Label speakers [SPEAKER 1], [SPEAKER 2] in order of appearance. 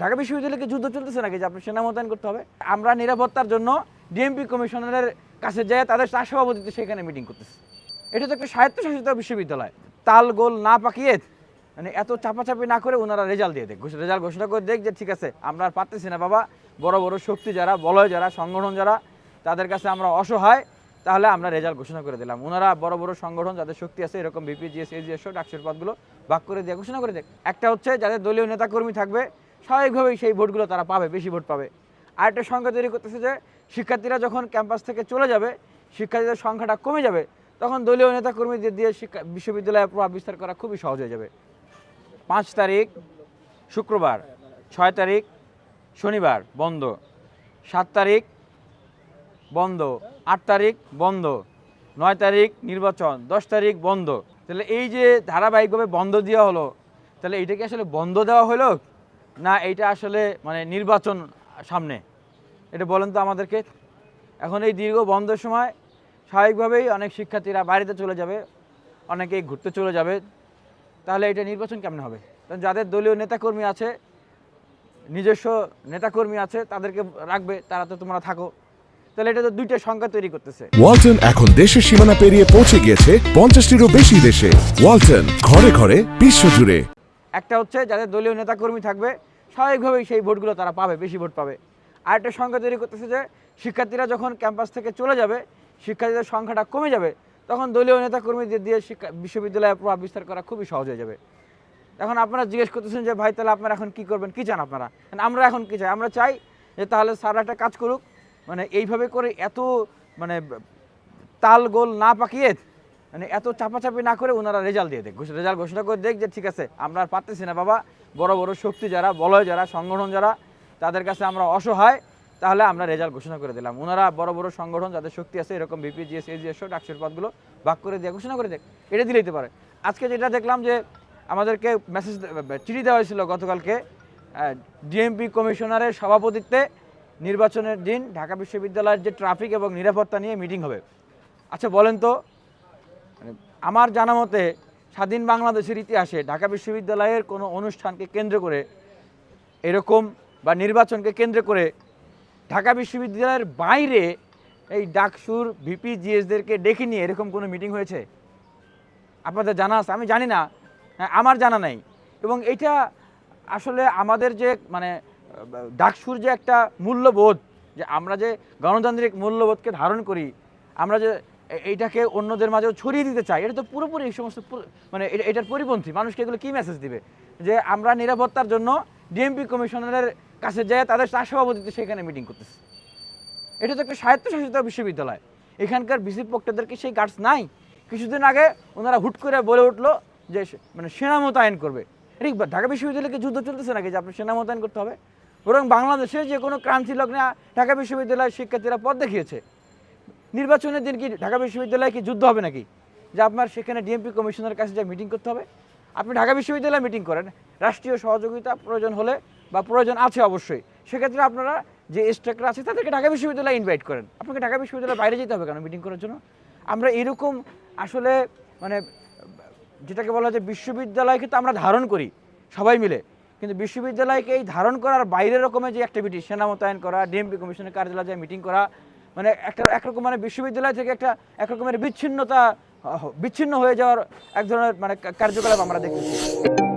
[SPEAKER 1] ঢাকা বিশ্ববিদ্যালয়ে কি যুদ্ধ চলতেছে নাকি যে আপনি সেনা মোতায়েন করতে হবে? আমরা নিরাপত্তার জন্য ডিএমপি কমিশনারের কাছে যেয়ে তাদের চার সভাপতিত্বে সেখানে মিটিং করতেছে। এটা তো একটা স্বায়ত্তশাসিত বিশ্ববিদ্যালয়। তাল গোল না পাকিয়ে মানে এত চাপাচাপি না করে ওনারা রেজাল্ট দিয়ে দেখ রেজাল্ট ঘোষণা করে দেখ যে ঠিক আছে, আমরা আর পারতেছি না বাবা। বড় বড় শক্তি যারা, বলয় যারা, সংগঠন যারা, তাদের কাছে আমরা অসহায়, তাহলে আমরা রেজাল্ট ঘোষণা করে দিলাম। ওনারা বড় বড় সংগঠন, যাদের শক্তি আছে, এরকম বিপিজিএস এজিএস ডাকসের পদগুলো ভাগ করে দিয়ে ঘোষণা করে দেখ। একটা হচ্ছে যাদের দলীয় নেতাকর্মী থাকবে স্বাভাবিকভাবেই সেই ভোটগুলো তারা পাবে, বেশি ভোট পাবে। আরেকটা সংখ্যা তৈরি করতেছে যে, শিক্ষার্থীরা যখন ক্যাম্পাস থেকে চলে যাবে, শিক্ষার্থীদের সংখ্যাটা কমে যাবে, তখন দলীয় নেতাকর্মীদের দিয়ে শিক্ষা, বিশ্ববিদ্যালয়ে প্রভাব বিস্তার করা খুবই সহজ হয়ে যাবে। পাঁচ তারিখ, শুক্রবার, ছয় তারিখ, শনিবার, বন্ধ। সাত তারিখ, বন্ধ। আট তারিখ, বন্ধ। নয় তারিখ, নির্বাচন। দশ তারিখ, বন্ধ। তাহলে এই যে ধারাবাহিকভাবে বন্ধ দেওয়া হলো, তাহলে এইটা কি আসলে বন্ধ দেওয়া হলো? না এইটা আসলে মানে নির্বাচন সামনে। এটা বলেন তো আমাদেরকে। এখন এই দীর্ঘ বন্ধের সময় স্বাভাবিকভাবেই অনেক শিক্ষার্থীরা বাড়িতে চলে যাবে অনেকেই ঘুরতে চলে যাবে। তাহলে এটা নির্বাচন কেমন হবে? কারণ যাদের দলীয় নেতাকর্মী আছে নিজস্ব নেতাকর্মী আছে তাদেরকে রাখবে তারা তো তোমরা থাকো। তাহলে এটা তো দুইটা সংখ্যা তৈরি করতেছে।
[SPEAKER 2] ওয়ালটন এখন দেশের সীমানা পেরিয়ে পৌঁছে গিয়েছে পঞ্চাশটিরও বেশি দেশে। ওয়ালটন ঘরে ঘরে বিশ্বজুড়ে।
[SPEAKER 1] একটা হচ্ছে যাদের দলীয় নেতাকর্মী থাকবে স্বাভাবিকভাবেই সেই ভোটগুলো তারা পাবে, বেশি ভোট পাবে। আরেকটা সংখ্যা তৈরি করতেছে যে, শিক্ষার্থীরা যখন ক্যাম্পাস থেকে চলে যাবে, শিক্ষার্থীদের সংখ্যাটা কমে যাবে, তখন দলীয় নেতাকর্মীদের দিয়ে শিক্ষা বিশ্ববিদ্যালয়ে প্রভাব বিস্তার করা খুবই সহজ হয়ে যাবে। এখন আপনারা জিজ্ঞেস করতেছেন যে, ভাই, তাহলে আপনারা এখন কি করবেন? কি চান আপনারা? আমরা এখন কি চাই? আমরা চাই যে, তাহলে স্যার একটা কাজ করুক মানে এইভাবে করে এত মানে তাল গোল না পাকিয়ে মানে এত চাপাচাপি না করে ওনারা রেজাল্ট দিয়ে দেখ রেজাল্ট ঘোষণা করে দেখ যে, ঠিক আছে, আমরা আর পারতেছি না বাবা। বড় বড় শক্তি যারা, বলয় যারা, সংগঠন যারা, তাদের কাছে আমরা অসহায়, তাহলে আমরা রেজাল্ট ঘোষণা করে দিলাম। ওনারা বড় বড় সংগঠন, যাদের শক্তি আছে, এরকম বিপিজিএস এজিএস ডাকসের পদগুলো ভাগ করে দিয়ে ঘোষণা করে দেখ। এটা দিলেই তো পারে। আজকে যেটা দেখলাম যে, আমাদেরকে মেসেজ চিঠি দেওয়া হয়েছিল গতকালকে ডিএমপি কমিশনারের সভাপতিত্বে নির্বাচনের দিন ঢাকা বিশ্ববিদ্যালয়ের যে ট্রাফিক এবং নিরাপত্তা নিয়ে মিটিং হবে। আচ্ছা বলেন তো মানে আমার জানা মতে স্বাধীন বাংলাদেশের ইতিহাসে ঢাকা বিশ্ববিদ্যালয়ের কোনো অনুষ্ঠানকে কেন্দ্র করে এরকম বা নির্বাচনকে কেন্দ্র করে ঢাকা বিশ্ববিদ্যালয়ের বাইরে এই ডাকসুর ভিপি জিএসদেরকে ডেকে নিয়ে এরকম কোনো মিটিং হয়েছে? আপনাদের জানা আছে? আমি জানি না। হ্যাঁ, আমার জানা নাই। এবং এটা আসলে আমাদের যে মানে ডাকসুর যে একটা মূল্যবোধ যে আমরা যে গণতান্ত্রিক মূল্যবোধকে ধারণ করি আমরা যে এইটাকে অন্যদের মাঝেও ছড়িয়ে দিতে চাই এটা তো পুরোপুরি এই সমস্ত মানে এটার পরিপন্থী। মানুষকে এগুলো কী মেসেজ দিবে? যে আমরা নিরাপত্তার জন্য ডিএমপি কমিশনারের কাছে যেয়ে তাদের চার সভাপতিত্বে সেখানে মিটিং করতেছে। এটা তো একটা স্বায়ত্তশাসিত বিশ্ববিদ্যালয়। এখানকার বিসি পক্ষদের কি সেই গার্ডস নাই? কিছুদিন আগে ওনারা হুট করে বলে উঠল যে মানে সেনা মোতায়েন করবে। এটা কি ঢাকা বিশ্ববিদ্যালয়ে কি যুদ্ধ চলতেছে নাকি যে আপনি সেনা মোতায়েন করতে হবে? বরং বাংলাদেশে যে কোনো ক্রান্তি লগ্নে ঢাকা বিশ্ববিদ্যালয়ের শিক্ষার্থীরা পথ দেখিয়েছে। নির্বাচনের দিন কি ঢাকা বিশ্ববিদ্যালয়ে কি যুদ্ধ হবে নাকি? যে আপনার সেখানে ডিএমপি কমিশনের কাছে যে মিটিং করতে হবে। আপনি ঢাকা বিশ্ববিদ্যালয়ে মিটিং করেন। রাষ্ট্রীয় সহযোগিতা প্রয়োজন হলে বা প্রয়োজন আছে অবশ্যই। সেক্ষেত্রে আপনারা যে স্টেকরা আছে তাদেরকে ঢাকা বিশ্ববিদ্যালয়ে ইনভাইট করেন। আপনাকে ঢাকা বিশ্ববিদ্যালয়ের বাইরে যেতে হবে কেন মিটিং করার জন্য? আমরা এরকম আসলে মানে যেটাকে বলা হয় যে বিশ্ববিদ্যালয়কে তো আমরা ধারণ করি সবাই মিলে। কিন্তু বিশ্ববিদ্যালয়কে এই ধারণ করার বাইরের রকমের যে অ্যাক্টিভিটি সেনা মোতায়েন করা ডিএমপি কমিশনের কার্যালয়ে মিটিং করা মানে একটা একরকম মানে বিশ্ববিদ্যালয় থেকে একটা একরকমের বিচ্ছিন্নতা বিচ্ছিন্ন হয়ে যাওয়ার এক ধরনের মানে কার্যকলাপ আমরা দেখতেছি